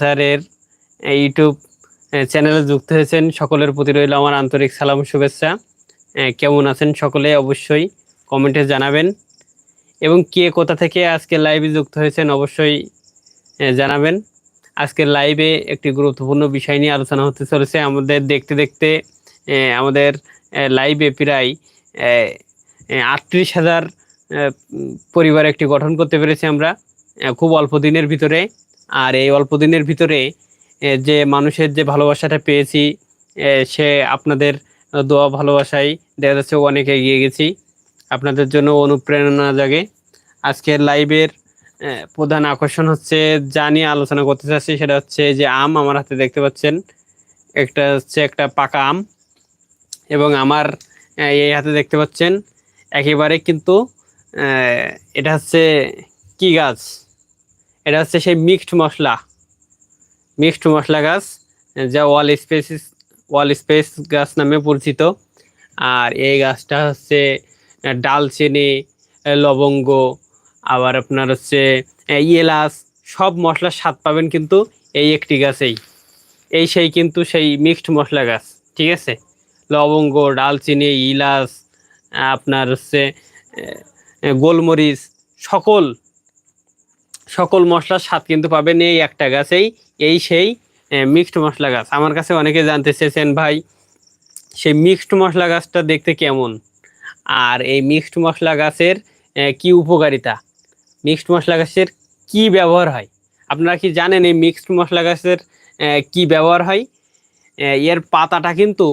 স্যারের ইউটিউব চ্যানেলে যুক্ত হয়েছেন। সকলের প্রতি রইল আমার আন্তরিক সালাম, শুভেচ্ছা। কেমন আছেন সকলে? অবশ্যই কমেন্টে জানাবেন। এবং কে কোথা থেকে আজকে লাইভে যুক্ত হয়েছেন অবশ্যই জানাবেন। আজকের লাইভে একটি গুরুত্বপূর্ণ বিষয় নিয়ে আলোচনা হতে চলেছে। আমাদের দেখতে দেখতে আমাদের লাইভে প্রায় আটত্রিশ হাজার পরিবার একটি গঠন করতে পেরেছি আমরা খুব অল্প দিনের ভিতরে। আর এই অল্প দিনের ভিতরে যে মানুষের যে ভালোবাসাটা পেয়েছি সে আপনাদের দোয়া ভালোবাসায় দেখা যাচ্ছে অনেক এগিয়ে গেছি। আপনাদের জন্য অনুপ্রেরণা জাগে। আজকের লাইভের প্রধান আকর্ষণ হচ্ছে যা নিয়ে আলোচনা করতে চাচ্ছি, সেটা হচ্ছে যে আম আমার হাতে দেখতে পাচ্ছেন। একটা হচ্ছে একটা পাকা আম এবং আমার এই হাতে দেখতে পাচ্ছেন। একেবারে কিন্তু এটা হচ্ছে কি গাছ? এটা হচ্ছে সেই মিক্সড মশলা। মিক্সড মশলা গাছ, যা ওয়াল স্পেস ওয়াল স্পেস গাছ নামে পরিচিত। আর এই গাছটা হচ্ছে ডালচিনি লবঙ্গ, আবার আপনার হচ্ছে এলাচ সব মশলার স্বাদ পাবেন কিন্তু এই একটি গাছেই। এই সেই কিন্তু সেই মিক্সড মশলা গাছ, ঠিক আছে? লবঙ্গ ডালচিনি ইলাচ, আপনার হচ্ছে গোলমরিচ, সকল সকল মশলার স্বাদ কিন্তু পাবেন এই একটা গাছেই, এই সেই মিক্সড মশলা গাছ। আমার কাছে অনেকে জানতে চেয়েছেন, ভাই, সেই মিক্সড মশলা গাছটা দেখতে কেমন? আর এই মিক্সড মশলা গাছের কি উপকারিতা? মিক্সড মশলা গাছের কি ব্যবহার হয়? আপনারা কি জানেন এই মিক্সড মশলা গাছের কি ব্যবহার হয়? এর পাতাটা কিন্তু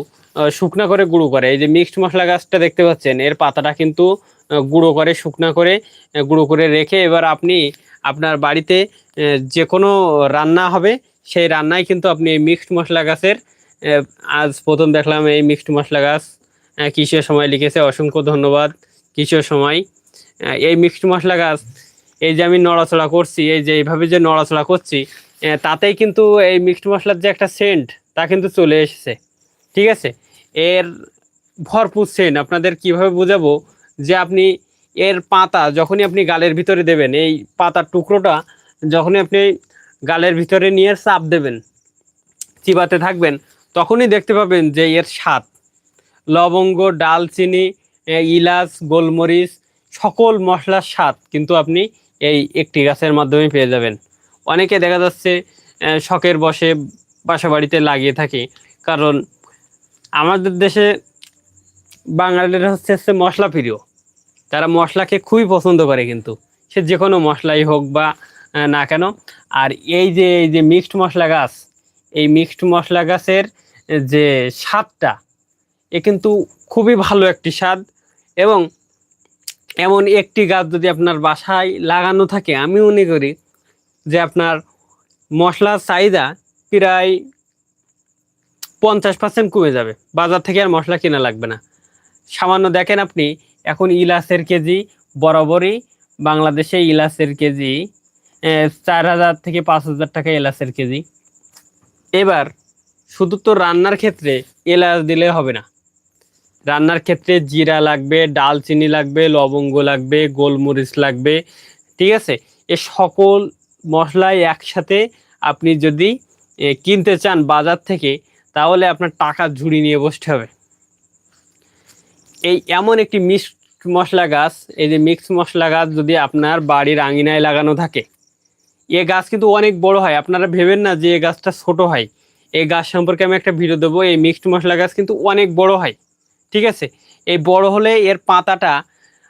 শুকনা করে গুঁড়ো করে। এই যে মিক্সড মশলা গাছটা দেখতে পাচ্ছেন, এর পাতাটা কিন্তু গুঁড়ো করে, শুকনা করে গুঁড়ো করে রেখে এবার আপনি আপনার বাড়িতে যে কোনো রান্না হবে, সেই রান্নায় কিন্তু আপনি এই মিক্সড মশলা গাছের আজ প্রথম দেখলাম এই মিক্সড মশলা গাছ কিসের সময় লিখেছে, অসংখ্য ধন্যবাদ, কিসের সময়? এই মিক্সড মশলা গাছ, এই যে আমি নড়াচড়া করছি, এই যে এইভাবে যে নড়াচড়া করছি তাতেই কিন্তু এই মিক্সড মশলার যে একটা সেন্ট তা কিন্তু চলে এসেছে, ঠিক আছে? এর ভরপুর সেন্ট আপনাদের কীভাবে বোঝাবো যে আপনি এর পাতা যখনই আপনি গালের ভিতরে দেবেন, এই পাতার টুকরোটা যখনই আপনি গালের ভিতরে নিয়ে চাপ দেবেন, চিবাতে থাকবেন, তখনই দেখতে পাবেন যে এর স্বাদ। লবঙ্গ, ডালচিনি ইলাচ, গোলমরিচ, সকল মশলার স্বাদ কিন্তু আপনি এই একটি গাছের মাধ্যমে পেয়ে যাবেন। অনেকে দেখা যাচ্ছে শখের বসে বাসা বাড়িতে লাগিয়ে থাকে। কারণ আমাদের দেশে বাঙালিরা হচ্ছে হচ্ছে মশলা প্রিয় তারা মশলাকে খুবই পছন্দ করে কিন্তু। সে যে কোনো মশলাই হোক বা না কেন। আর এই যে এই যে মিক্সড মশলা গাছ, এই মিক্সড মশলা গাছের যে স্বাদটা, এ কিন্তু খুবই ভালো একটি স্বাদ। এবং এমন একটি গাছ যদি আপনার বাসায় লাগানো থাকে, আমি মনে করি যে আপনার মশলার চাহিদা প্রায় পঞ্চাশ পার্সেন্ট কমে যাবে। বাজার থেকে আর মশলা কেনা লাগবে না। সামান্য দেখেন আপনি এখন ইলাচের কেজি বরাবরই বাংলাদেশে ইলাচের কেজি চার হাজার থেকে পাঁচ হাজার টাকা এলাচের কেজি। এবার শুধু তো রান্নার ক্ষেত্রে এলাচ দিলে হবে না। রান্নার ক্ষেত্রে জিরা লাগবে, ডালচিনি লাগবে, লবঙ্গ লাগবে, গোলমরিচ লাগবে, ঠিক আছে? এ সকল মশলাই একসাথে আপনি যদি কিনতে চান বাজার থেকে, তাহলে আপনার টাকা ঝুড়ি নিয়ে বসতে হবে। এই এমন একটি মিক্সড মশলা গাছ, এই যে মিক্স মশলা গাছ যদি আপনার বাড়ির আঙিনায় লাগানো থাকে, এ গাছ কিন্তু অনেক বড় হয়। আপনারা ভেবেন না যে এ গাছটা ছোট হয়। এই গাছ সম্পর্কে আমি একটা ভিডিও দেবো। এই মিক্সড মশলা গাছ কিন্তু অনেক বড় হয়। ঠিক আছে? এই বড় হলে এর পাতাটা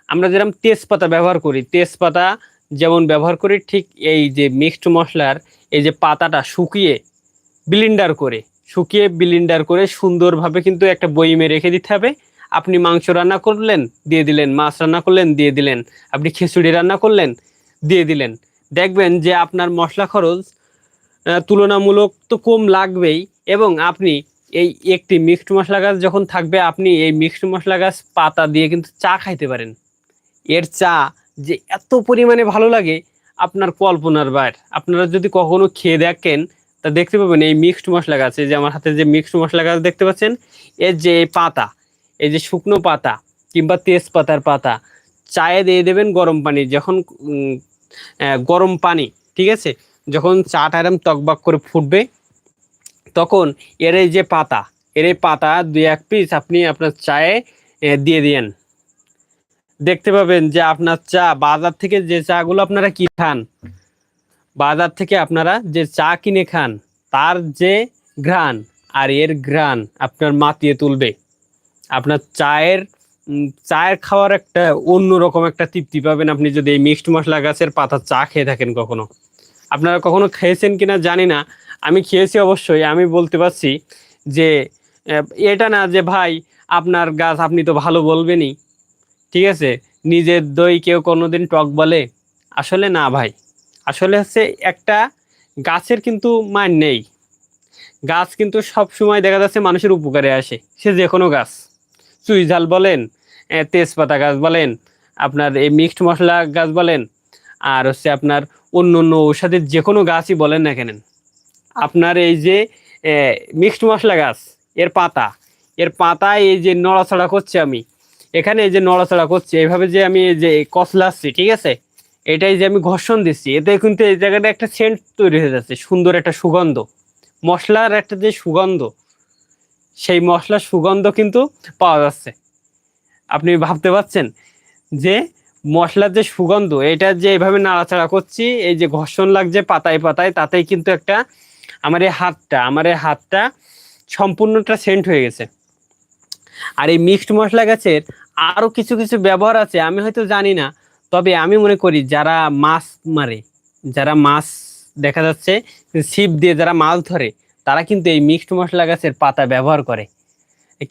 আমরা যেরকম তেজপাতা ব্যবহার করি, তেজপাতা যেমন ব্যবহার করি, ঠিক এই যে মিক্সড মশলার এই যে পাতাটা শুকিয়ে ব্লিন্ডার করে, শুকিয়ে ব্লিন্ডার করে সুন্দরভাবে কিন্তু একটা বইমে রেখে দিতে হবে। আপনি মাংস রান্না করলেন, দিয়ে দিলেন। মাছ রান্না করলেন, দিয়ে দিলেন। আপনি খিচুড়ি রান্না করলেন, দিয়ে দিলেন। দেখবেন যে আপনার মশলা খরচ তুলনামূলক তো কম লাগবেই এবং আপনি এই একটি মিক্সড মশলা গাছ যখন থাকবে, আপনি এই মিক্সড মশলা গাছ পাতা দিয়ে কিন্তু চা খাইতে পারেন। এর চা যে এত পরিমাণে ভালো লাগে, আপনার কল্পনার বাইর। আপনারা যদি কখনো খেয়ে দেখেন, তা দেখতে পাবেন এই মিক্সড মশলা গাছ যে আমার হাতে যে মিক্সড মশলা গাছ দেখতে পাচ্ছেন, এর যে পাতা এই যে শুকনো পাতা কিংবা তেজপাতার পাতা, চায়ে দিয়ে দেবেন গরম পানি, যখন গরম পানি, ঠিক আছে? যখন চাটা এরম টকবাক করে ফুটবে, তখন এর এই যে পাতা, এর এই পাতা দুই এক পিস আপনি আপনার চায়ে দিয়ে দিয়েন। দেখতে পাবেন যে আপনার চা, বাজার থেকে যে চাগুলো আপনারা কি খান, বাজার থেকে আপনারা যে চা কিনে খান, তার যে ঘ্রাণ, আর এর ঘ্রাণ আপনার মাতিয়ে তুলবে। আপনার চায়ের চায়ের খাওয়ার একটা অন্যরকম একটা তৃপ্তি পাবেন আপনি যদি এই মিক্সড মশলা গাছের পাতা চা খেয়ে থাকেন কখনো। আপনারা কখনো খেয়েছেন কিনা জানি না। আমি খেয়েছি অবশ্যই। আমি বলতে পারছি যে এটা না যে ভাই, আপনার গাছ আপনি তো ভালো বলবেনই। ঠিক আছে? নিজের দই কেউ কোনোদিন টক বলে? আসলে না ভাই। আসলে হচ্ছে একটা গাছের কিন্তু মান নেই। গাছ কিন্তু সব সময় দেখা যাচ্ছে মানুষের উপকারে আসে। সে যে কোনো গাছ। চুই ঝাল বলেন তেজপাতা গাছ বলেন, আপনার এই মিক্সড মশলা গাছ বলেন, আর হচ্ছে আপনার অন্য অন্য ঔষধের যে কোনো গাছই বলেন না কেন। আপনার এই যে মিক্সড মশলা গাছ, এর পাতা এর পাতা এই যে নড়াচড়া করছে আমি, এখানে এই যে নড়াচড়া করছে এইভাবে যে আমি এই যে কসলাচ্ছি ঠিক আছে? এটাই যে আমি ঘর্ষণ দিচ্ছি, এতে কিন্তু এই জায়গাটা একটা সেন্ট তৈরি হয়ে যাচ্ছে, সুন্দর একটা সুগন্ধ। মশলার একটা যে সুগন্ধ সেই মশলার সুগন্ধ কিন্তু পাওয়া যাচ্ছে। আপনি ভাবতে পারছেন যে মশলার যে সুগন্ধ, এটা যে এইভাবে নাড়াচাড়া করছি, এই যে ঘর্ষণ লাগছে পাতায় পাতায়, তাতেই কিন্তু একটা আমার এই হাতটা, আমার এই হাতটা সম্পূর্ণটা সেন্ট হয়ে গেছে। আর এই মিক্সড মশলা গাছের আরও কিছু কিছু ব্যবহার আছে, আমি হয়তো জানি না, তবে আমি মনে করি যারা মাছ মারে, যারা মাছ দেখা যাচ্ছে ছিপ দিয়ে যারা মাছ ধরে তারা কিন্তু এই মিক্সড মশলা গাছের পাতা ব্যবহার করে।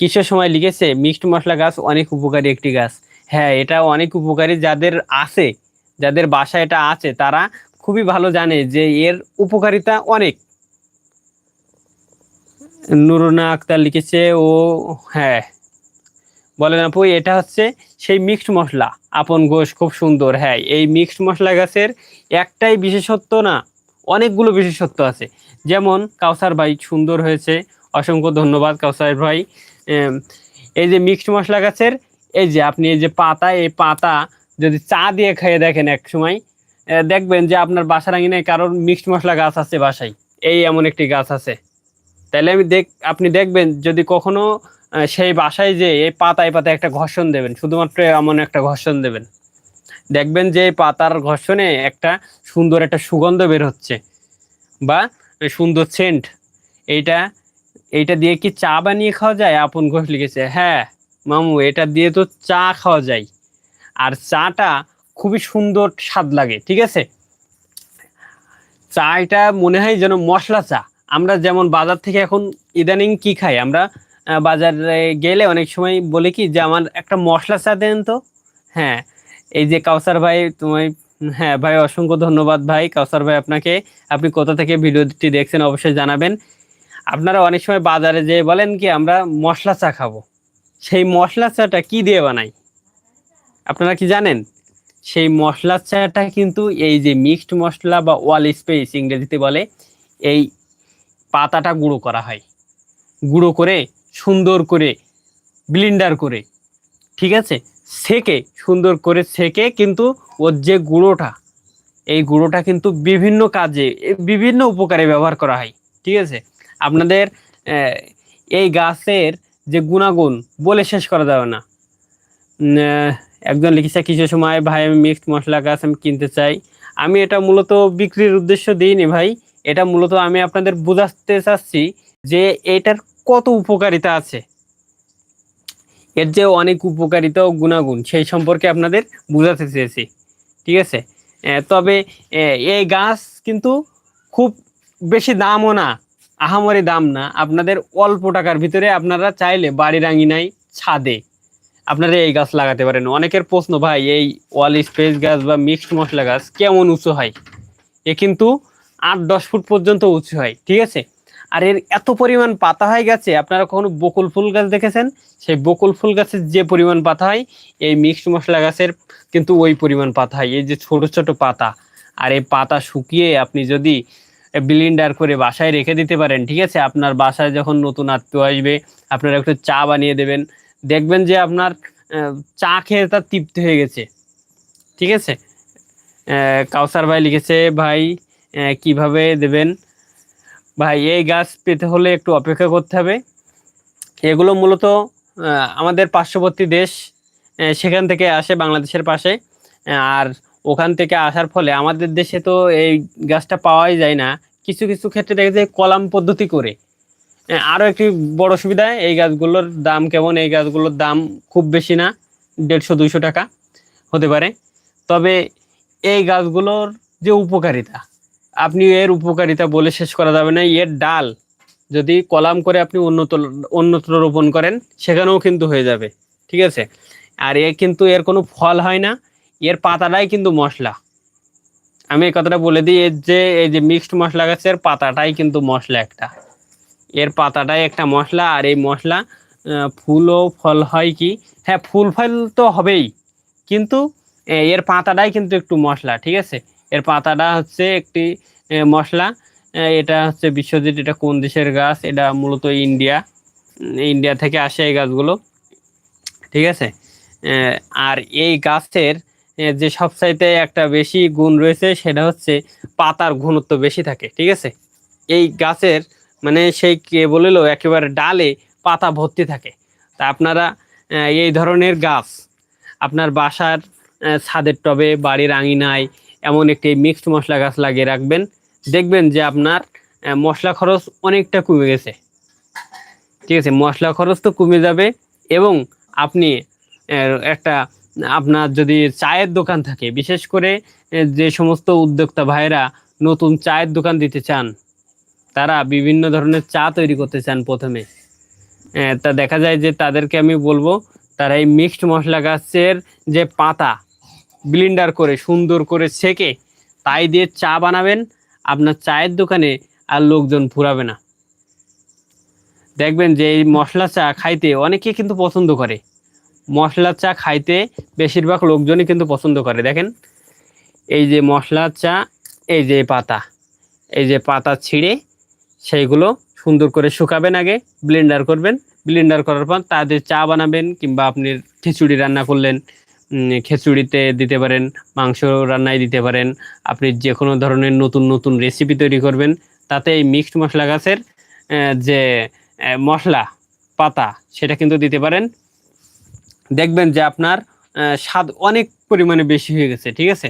কিছু সময় লিখেছে, মিক্সড মশলা গাছ অনেক উপকারী একটি গাছ। হ্যাঁ এটা অনেক উপকারী যাদের আছে, যাদের বাসায় এটা আছে, তারা খুবই ভালো জানে যে এর উপকারিতা অনেক। নুরুনা আক্তার লিখেছে, ও হ্যাঁ। বলেন আপু, এটা হচ্ছে সেই মিক্সড মশলা। আপন গোশ, খুব সুন্দর। হ্যাঁ এই মিক্সড মশলা গাছের একটাই বিশেষত্ব না অনেকগুলো বিশেষত্ব আছে। যেমন কাউসার ভাই সুন্দর হয়েছে, অসংখ্য ধন্যবাদ কাউসার ভাই। এই যে মিক্সড মশলা গাছের, এই যে আপনি এই যে পাতা, এই পাতা যদি চা দিয়ে খেয়ে দেখেন এক সময় দেখবেন যে আপনার বাসার আঙিনায় কারোর মিক্সড মশলা গাছ আছে বাসায়। এই এমন একটি গাছ আছে। তাহলে আমি দেখ, আপনি দেখবেন যদি কখনো সেই বাসায় যে এই পাতায় পাতায় একটা ঘর্ষণ দেবেন, শুধুমাত্র এমন একটা ঘর্ষণ দেবেন। দেখবেন যে পাতার ঘর্ষণে একটা সুন্দর একটা সুগন্ধ বের হচ্ছে বা সুন্দর সেন্ট এইটা এইটা দিয়ে কি চা বানিয়ে খাওয়া যায়? আপন ঘোষ লিখেছে হ্যাঁ মামু, এটা দিয়ে তো চা খাওয়া যায়। আর চাটা খুবই সুন্দর স্বাদ লাগে, ঠিক আছে? চা এটা মনে হয় যেন মশলা চা। আমরা যেমন বাজার থেকে এখন ইদানিং কি খাই? আমরা বাজারে গেলে অনেক সময় বলে কি যে, আমার একটা মশলা চা দেন তো? হ্যাঁ এই যে কাউসার ভাই তুমি হ্যাঁ ভাই, অসংখ্য ধন্যবাদ ভাই। কাউসার ভাই, আপনাকে, আপনি কোথা থেকে ভিডিওটি দেখছেন অবশ্যই জানাবেন। আপনারা অনেক সময় বাজারে যেয়ে বলেন কি, আমরা মশলা চা খাব। সেই মশলা চাটা কি দিয়ে বানাই? আপনারা কি জানেন? সেই মশলা চাটা কিন্তু এই যে মিক্সড মশলা বা ওয়াল স্পেস ইংরেজিতে বলে, এই পাতাটা গুঁড়ো করা হয়। গুঁড়ো করে, সুন্দর করে, ব্লিন্ডার করে। ঠিক আছে? সেকে সুন্দর করে সেকে কিন্তু ওর যে গুঁড়োটা, এই গুঁড়োটা কিন্তু বিভিন্ন কাজে বিভিন্ন উপকারে ব্যবহার করা হয়, ঠিক আছে? আপনাদের এই গাছের যে গুণাগুণ বলে শেষ করা যাবে না। একজন লিখেছে, কিছু সময় ভাই, আমি মিক্সড মশলা গাছ আমি কিনতে চাই। আমি এটা মূলত বিক্রির উদ্দেশ্য দিইনি ভাই। এটা মূলত আমি আপনাদের বোঝাতে চাচ্ছি যে এটার কত উপকারিতা আছে। এর যে অনেক উপকারিতা ও গুণাগুণ, সেই সম্পর্কে আপনাদের বোঝাতে চেয়েছি, ঠিক আছে? তবে এই গাছ কিন্তু খুব বেশি দামও না, আহামরি দাম না, আপনাদের অল্প টাকার ভিতরে আপনারা চাইলে বাড়ির আঙিনায় ছাদে আপনারা এই গাছ লাগাতে পারেন। অনেকের প্রশ্ন, ভাই, এই ওয়াল স্পেস গাছ বা মিক্সড মশলা গাছ কেমন উঁচু হয়? এ কিন্তু আট দশ ফুট পর্যন্ত উঁচু হয়, ঠিক আছে? আর এর এত পরিমাণ পাতা হয়ে গেছে, আপনারা কখনো বকুল ফুল গাছ দেখেছেন? সেই বকুল ফুল গাছের যে পরিমাণ পাতা হয়, এই মিক্সড মশলা গাছের কিন্তু ওই পরিমাণ পাতা হয়। এই যে ছোট ছোট পাতা। আর এই পাতা শুকিয়ে আপনি যদি ব্লিন্ডার করে বাসায় রেখে দিতে পারেন, ঠিক আছে? আপনার বাসায় যখন নতুন আত্মীয় আসবে, আপনারা একটু চা বানিয়ে দেবেন। দেখবেন যে আপনার চা খেয়ে তার তৃপ্তি হয়ে গেছে। ঠিক আছে? কাউসার ভাই লিখেছে, ভাই কীভাবে দেবেন? ভাই, এই গাছ পেতে হলে একটু অপেক্ষা করতে হবে। এগুলো মূলত আমাদের পার্শ্ববর্তী দেশ সেখান থেকে আসে বাংলাদেশের পাশে। আর ওখান থেকে আসার ফলে আমাদের দেশে তো এই গাছটা পাওয়াই যায় না। কিছু কিছু ক্ষেত্রে দেখা যায় কলাম পদ্ধতি করে। আরও একটি বড় সুবিধা, এই গাছগুলোর দাম কেমন? এই গাছগুলোর দাম খুব বেশি না, দেড়শো, দুইশো টাকা হতে পারে। তবে এই গাছগুলোর যে উপকারিতা আপনি এর উপকারিতা বলে শেষ করা যাবে না। এর ডাল যদি কলাম করে আপনি অন্যত্র অন্যত্র রোপণ করেন, সেখানেও কিন্তু হয়ে যাবে। ঠিক আছে? আর এ কিন্তু এর কোনো ফল হয় না। এর পাতাটাই কিন্তু মশলা। আমি এই কথাটা বলে দিই, এর যে, এই যে মিক্সড মশলা গাছের পাতাটাই কিন্তু মশলা একটা। এর পাতাটাই একটা মশলা, আর এই মশলা ফুল ও ফল হয় কি? হ্যাঁ ফুল ফল তো হবেই। কিন্তু এর পাতাটাই কিন্তু একটু মশলা, ঠিক আছে? এর পাতাটা হচ্ছে একটি মশলা। এটা হচ্ছে বিশ্বজিৎ, এটা কোন দেশের গাছ? এটা মূলত ইন্ডিয়া। ইন্ডিয়া থেকে আসে এই গাছগুলো। ঠিক আছে? আর এই গাছের যে সবচাইতে একটা বেশি গুণ রয়েছে সেটা হচ্ছে পাতার ঘনত্ব বেশি থাকে। ঠিক আছে? এই গাছের মানে সেই কে বলিল একেবারে ডালে পাতা ভর্তি থাকে। তা আপনারা এই ধরনের গাছ, আপনার বাসার ছাদের টবে, বাড়ির আঙিনায় এমন একটি মিক্সড মশলা গাছ লাগিয়ে রাখবেন। দেখবেন যে আপনার মশলা খরচ অনেকটা কমে গেছে। ঠিক আছে, মশলা খরচ তো কমে যাবে এবং আপনি একটা, আপনার যদি চায়ের দোকান থাকে, বিশেষ করে যে সমস্ত উদ্যোক্তা ভাইরা নতুন চায়ের দোকান দিতে চান, তারা বিভিন্ন ধরনের চা তৈরি করতে চান প্রথমে। তা দেখা যায় যে তাদেরকে আমি বলব, তারা এই মিক্সড মশলা গাছের যে পাতা ব্লিন্ডার করে, সুন্দর করে ছেঁকে তাই দিয়ে চা বানাবেন। আপনার চায়ের দোকানে আর লোকজন ফুরাবে না। দেখবেন যে এই মশলা চা খাইতে অনেকে কিন্তু পছন্দ করে। মশলা চা খাইতে বেশিরভাগ লোকজনই কিন্তু পছন্দ করে। দেখেন, এই যে মশলা চা, এই যে পাতা, এই যে পাতা ছিঁড়ে সেইগুলো সুন্দর করে শুকাবেন আগে, ব্লেন্ডার করবেন। ব্লেন্ডার করার পর তাদের চা বানাবেন কিংবা আপনি খিচুড়ি রান্না করলেন খিচুড়িতে দিতে পারেন, মাংস রান্নায় দিতে পারেন। আপনি যে কোনো ধরনের নতুন নতুন রেসিপি তৈরি করবেন। তাতে এই মিক্সড মশলা গাছের যে মশলা, পাতা, সেটা কিন্তু দিতে পারেন। দেখবেন যে আপনার স্বাদ অনেক পরিমাণে বেশি হয়ে গেছে, ঠিক আছে?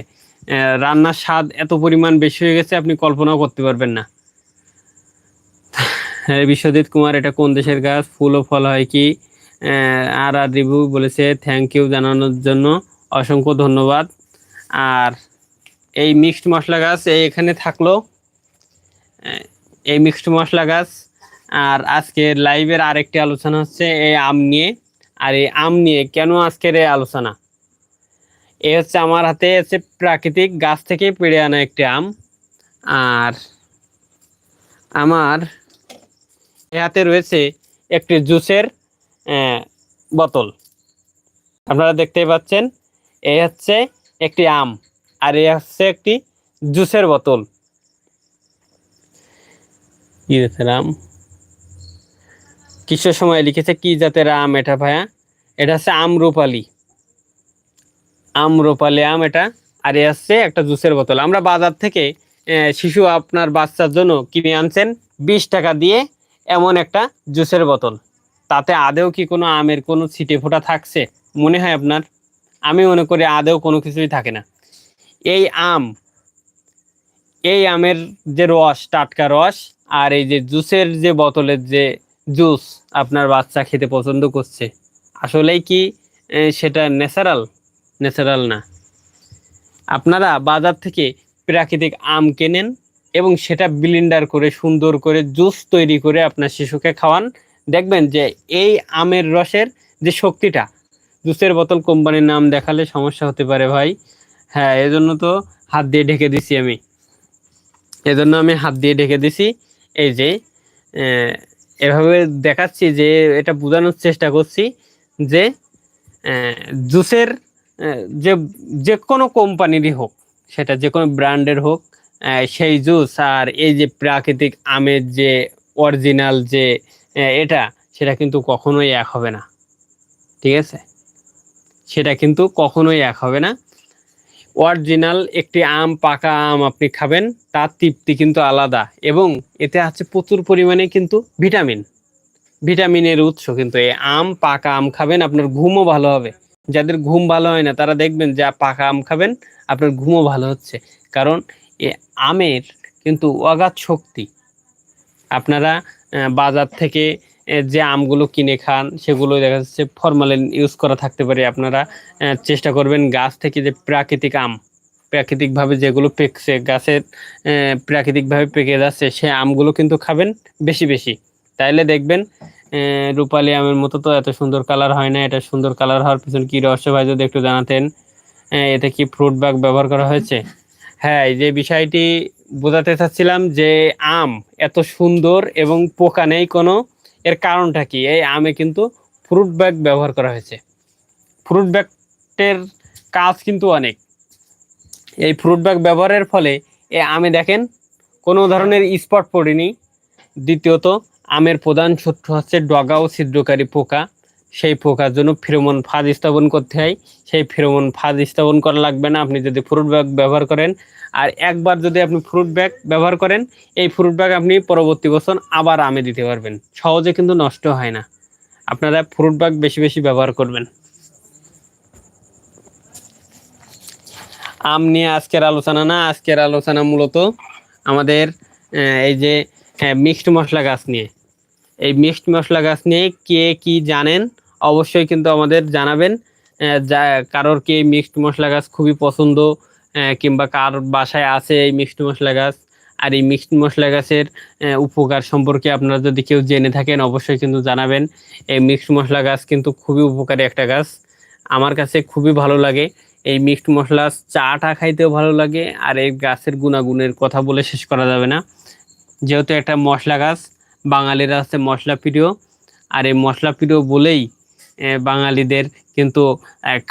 রান্নার স্বাদ এত পরিমাণ বেশি হয়ে গেছে, আপনি কল্পনাও করতে পারবেন না। বিশ্বজিৎ কুমার, এটা কোন দেশের গাছ? ফুল ও ফল হয় কি? আর আর রিভিউ বলেছে থ্যাংক ইউ জানানোর জন্য অসংখ্য ধন্যবাদ। আর এই মিক্সড মশলা গাছ এখানে থাকল। এই মিক্সড মশলা গাছ। আর আজকের লাইভের আরেকটি আলোচনা হচ্ছে এই আম নিয়ে। আর এই আম নিয়ে কেন আজকের এই আলোচনা? এ হচ্ছে আমার হাতে হচ্ছে প্রাকৃতিক গাছ থেকে পেড়ে আনা একটি আম। আর আমার এ হাতে রয়েছে একটি জুসের বোতল। আপনারা দেখতেই পাচ্ছেন এই হচ্ছে একটি আম আর এই হচ্ছে একটি জুসের বোতল। কি জাতের আম? কিসের সময় লিখেছে কি জাতের আম এটা ভাইয়া? এটা হচ্ছে আমরুপালি আমরুপালি আম এটা আর এ হচ্ছে একটা জুসের বোতল। আমরা বাজার থেকে শিশু আপনার বাচ্চার জন্য কিনে আনছেন বিশ টাকা দিয়ে এমন একটা জুসের বোতল। তাতে আদেও কি কোনো আমের কোনো ছিটে ফোঁটা থাকছে? মনে হয় আপনার। আমি মনে করি আদেও কোনো কিছুই থাকে না। এই আম, এই আমের যে রস, টাটকা রস, আর এই যে জুসের যে বোতলের যে জুস আপনার বাচ্চা খেতে পছন্দ করছে, আসলেই কি সেটা ন্যাচারাল? ন্যাচারাল না। আপনারা বাজার থেকে প্রাকৃতিক আম কেনেন এবং সেটা ব্লিন্ডার করে সুন্দর করে জুস তৈরি করে আপনার শিশুকে খাওয়ান। দেখবেন যে এই আমের রসের যে শক্তিটা, জুসের বোতল কোম্পানির নাম দেখালে সমস্যা হতে পারে ভাই। হ্যাঁ এজন্য তো হাত দিয়ে ঢেকে দিছি আমি। এজন্য আমি হাত দিয়ে ঢেকে দিছি। এই যে এভাবে দেখাচ্ছি যে এটা বোঝানোর চেষ্টা করছি যে জুসের যে যে কোনো কোম্পানিরই হোক, সেটা যে কোনো ব্র্যান্ডের হোক সেই জুস আর এই যে প্রাকৃতিক আমের যে অরিজিনাল যে এটা, সেটা কিন্তু কখনোই এক হবে না। ঠিক আছে? সেটা কিন্তু কখনোই এক হবে না। অরিজিনাল একটি আম, পাকা আম আপনি খাবেন, তার তৃপ্তি কিন্তু আলাদা এবং এতে আছে প্রচুর পরিমাণে কিন্তু ভিটামিন। ভিটামিনের উৎস কিন্তু এই আম, পাকা আম খাবেন, আপনার ঘুমও ভালো হবে। যাদের ঘুম ভালো হয় না, তারা দেখবেন যা পাকা আম খাবেন, আপনার ঘুমও ভালো হচ্ছে। কারণ এ আমের কিন্তু অগাধ শক্তি। আপনারা বাজার থেকে যে আমগুলো কিনে খান সেগুলো দেখা যাচ্ছে ফরমালিন ইউজ করা থাকতে পারে। আপনারা চেষ্টা করবেন গাছ থেকে যে প্রাকৃতিক আম, প্রাকৃতিকভাবে যেগুলো পেকছে গাছের প্রাকৃতিকভাবে পেকে যাচ্ছে, সে আমগুলো কিন্তু খাবেন বেশি বেশি। তাইলে দেখবেন রূপালী আমের মতো তো এত সুন্দর কালার হয় না, এটা সুন্দর কালার হওয়ার পিছনে কী রহস্য ভাই যদি একটু জানাতেন এতে কি ফ্রুট ব্যাগ ব্যবহার করা হয়েছে? হ্যাঁ এই যে বিষয়টি বোঝাতে চাচ্ছিলাম যে আম এত সুন্দর এবং পোকা নেই কোনো, এর কারণটা কি? এই আমে কিন্তু ফ্রুট ব্যাগ ব্যবহার করা হয়েছে। ফ্রুট ব্যাগটের কাজ কিন্তু অনেক। এই ফ্রুট ব্যাগ ব্যবহারের ফলে এ আমে দেখেন, কোনো ধরনের স্পট পড়েনি। দ্বিতীয়ত, আমের প্রধান শত্রু হচ্ছে ডগা ও ছিদ্রকারী পোকা। সেই পোকার জন্য ফেরোমন ফাঁদ স্থাপন করতে হয়। সেই ফেরোমন ফাঁদ স্থাপন করা লাগবে না। আপনি যদি ফ্রুট ব্যাগ ব্যবহার করেন, আর একবার যদি আপনি ফ্রুট ব্যাগ ব্যবহার করেন, এই ফ্রুট ব্যাগ আপনি পরবর্তী বছর আবার আমে দিতে পারবেন। সহজে কিন্তু নষ্ট হয় না। আপনারা ফ্রুট ব্যাগ বেশি বেশি ব্যবহার করবেন। আম নিয়ে আজকের আলোচনা না, আজকের আলোচনা মূলত আমাদের এই যে মিক্সড মশলা গাছ নিয়ে। এই মিক্সড মশলা গাছ নিয়ে কে কি জানেন? অবশ্যই কিন্তু আমাদের জানাবেন। যা, কারোর কি মিক্সড মশলা গাছ খুবই পছন্দ কিংবা কার বাসায় আছে এই মিক্সড মশলা গাছ? আর এই মিক্সড মশলা গাছের উপকার সম্পর্কে আপনারা যদি কেউ জেনে থাকেন, অবশ্যই কিন্তু জানাবেন। এই মিক্সড মশলা গাছ কিন্তু খুবই উপকারী একটা গাছ। আমার কাছে খুবই ভালো লাগে। এই মিক্সড মশলা চাটা খাইতেও ভালো লাগে, আর এই গাছের গুণাগুণের কথা বলে শেষ করা যাবে না। যেহেতু একটা মশলা গাছ, বাঙালিরা হচ্ছে মশলা প্রিয় আর এই মশলা প্রিয় বলেই বাঙালিদের কিন্তু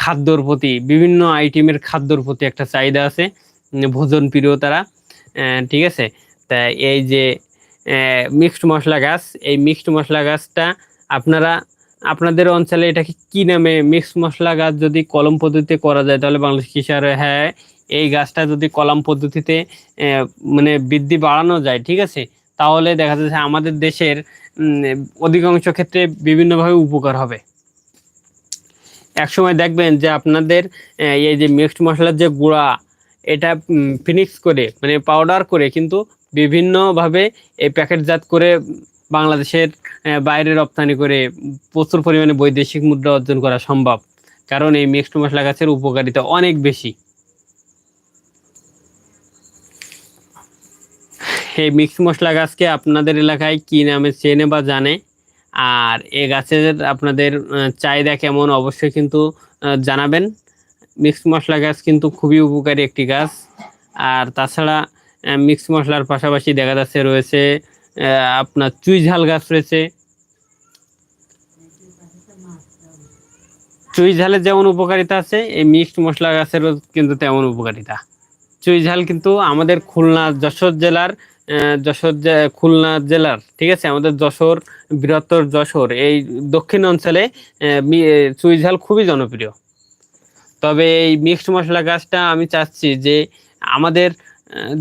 খাদ্যর প্রতি, বিভিন্ন আইটেমের খাদ্যর প্রতি একটা চাহিদা আছে ভোজন প্রিয় তারা ঠিক আছে? তা এই যে মিক্সড মশলা গাছ, এই মিক্সড মশলা গাছটা আপনারা, আপনাদের অঞ্চলে এটাকে কি নামে মিক্সড মশলা গাছ যদি কলম পদ্ধতিতে করা যায়, তাহলে বাংলাদেশ কৃষি আর হ্যাঁ এই গাছটা যদি কলম পদ্ধতিতে মানে বৃদ্ধি বাড়ানো যায়, ঠিক আছে? তাহলে দেখা যাচ্ছে আমাদের দেশের অধিকাংশ ক্ষেত্রে বিভিন্নভাবে উপকার হবে। একসময় দেখবেন যে আপনাদের এই যে মিক্সড মশলার যে গুঁড়া, এটা ফিনিক্স করে মানে পাউডার করে কিন্তু বিভিন্নভাবে এই প্যাকেটজাত করে বাংলাদেশের বাইরে রপ্তানি করে প্রচুর পরিমাণে বৈদেশিক মুদ্রা অর্জন করা সম্ভব। কারণ এই মিক্সড মশলা গাছের উপকারিতা অনেক বেশি। এই মিক্স মশলা গাছকে আপনাদের এলাকায় কি নামে চেনে বা জানে? আর এ গাছের আপনাদের চাহিদা কেমন অবশ্যই কিন্তু জানাবেন। মিক্স মশলা গাছ কিন্তু খুবই উপকারী একটি গাছ। আর তাছাড়া মিক্স মশলার পাশাপাশি দেখা যাচ্ছে রয়েছে আপনার চুই ঝাল গাছ রয়েছে। চুই ঝালের যেমন উপকারিতা আছে, এই মিক্সড মশলা গাছেরও কিন্তু তেমন উপকারিতা। চুই ঝাল কিন্তু আমাদের খুলনা যশোর জেলার যশোর খুলনা জেলার ঠিক আছে? আমাদের যশোর বৃহত্তর যশোর এই দক্ষিণ অঞ্চলে আহ, মি- এ, চুই ঝাল খুবই জনপ্রিয়। তবে এই মিক্সড মশলা গাছটা আমি চাচ্ছি যে আমাদের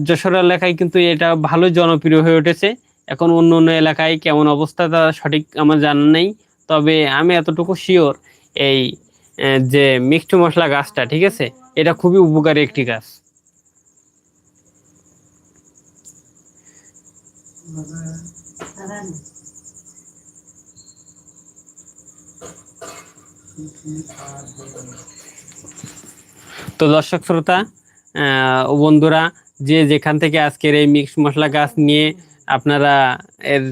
যশোর এলাকায় কিন্তু এটা ভালো জনপ্রিয় হয়ে উঠেছে। এখন অন্য অন্য এলাকায় কেমন অবস্থা তা সঠিক আমার জানা নেই। তবে আমি এতটুকু শিওর এই যে মিক্সড মশলা গাছটা ঠিক আছে? এটা খুবই উপকারী একটি গাছ। তো দর্শক শ্রোতা বন্ধুরা, যে যেখান থেকে আজকের এই মিক্স মশলা গাছ নিয়ে আপনারা এর,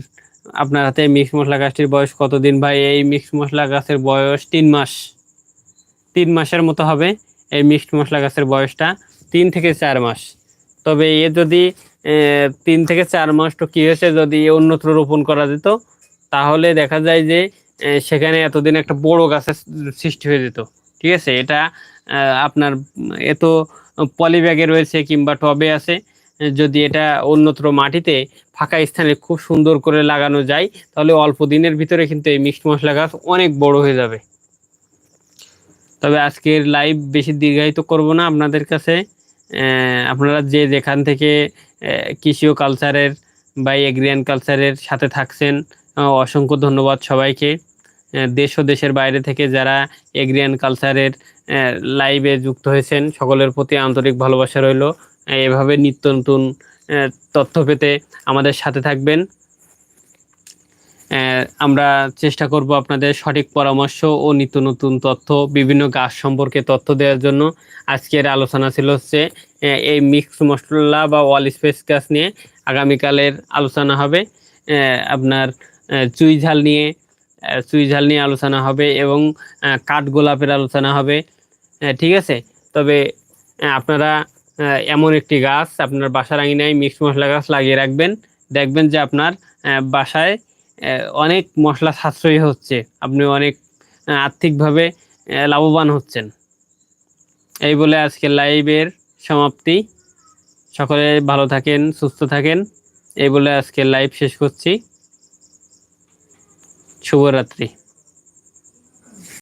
আপনার হাতে মিক্স মশলা গাছটির বয়স কতদিন ভাই এই মিক্স মশলা গাছের বয়স তিন মাস, তিন মাসের মতো হবে এই মিক্সড মশলা গাছের বয়সটা, তিন থেকে চার মাস। তবে এ যদি তিন থেকে চার মাস তো কি হয়েছে যদি অন্যত্র রোপণ করা যেত, তাহলে দেখা যায় যে সেখানে এতদিন একটা বড় গাছের সৃষ্টি হয়ে যেত। ঠিক আছে? এটা আপনার এত পলি ব্যাগে রয়েছে কিংবা টবে আছে, যদি এটা অন্যত্র মাটিতে ফাঁকা স্থানে খুব সুন্দর করে লাগানো যায়, তাহলে অল্প দিনের ভিতরে কিন্তু এই মিক্সড মশলা গাছ অনেক বড় হয়ে যাবে। তবে আজকের লাইভ বেশি দীর্ঘায়িত করব না আপনাদের কাছে। আপনারা যে যেখান থেকে কৃষি কালচারের বা এগ্রিয়ান কালচারের সাথে থাকছেন অসংখ্য ধন্যবাদ সবাইকে। দেশ ও দেশের বাইরে থেকে যারা এগ্রিয়ান কালচারের লাইভে যুক্ত হয়েছেন, সকলের প্রতি আন্তরিক ভালোবাসা রইল। এভাবে নিত্য নতুন তথ্য পেতে আমাদের সাথে থাকবেন। আমরা চেষ্টা করব আপনাদের সঠিক পরামর্শ ও নিত্য নতুন তথ্য, বিভিন্ন গাছ সম্পর্কে তথ্য দেওয়ার জন্য। আজকের আলোচনা ছিল হচ্ছে এই মিক্স মশলা বা ওয়াল স্পেস গাছ নিয়ে আগামীকালের আলোচনা হবে। আপনার চুই ঝাল নিয়ে চুই ঝাল নিয়ে আলোচনা হবে এবং কাঠ গোলাপের আলোচনা হবে। ঠিক আছে? তবে আপনারা এমন একটি গাছ আপনার বাসার আঙিনায় মিক্স মশলা গাছ লাগিয়ে রাখবেন। দেখবেন যে আপনার বাসায় অনেক মশলা সাশ্রয়ী হচ্ছে। আপনি অনেক আর্থিকভাবে লাভবান হচ্ছেন। এই বলে আজকে লাইভের সমাপ্তি। সকলে ভালো থাকেন, সুস্থ থাকেন। এই বলে আজকে লাইভ শেষ করছি। শুভরাত্রি।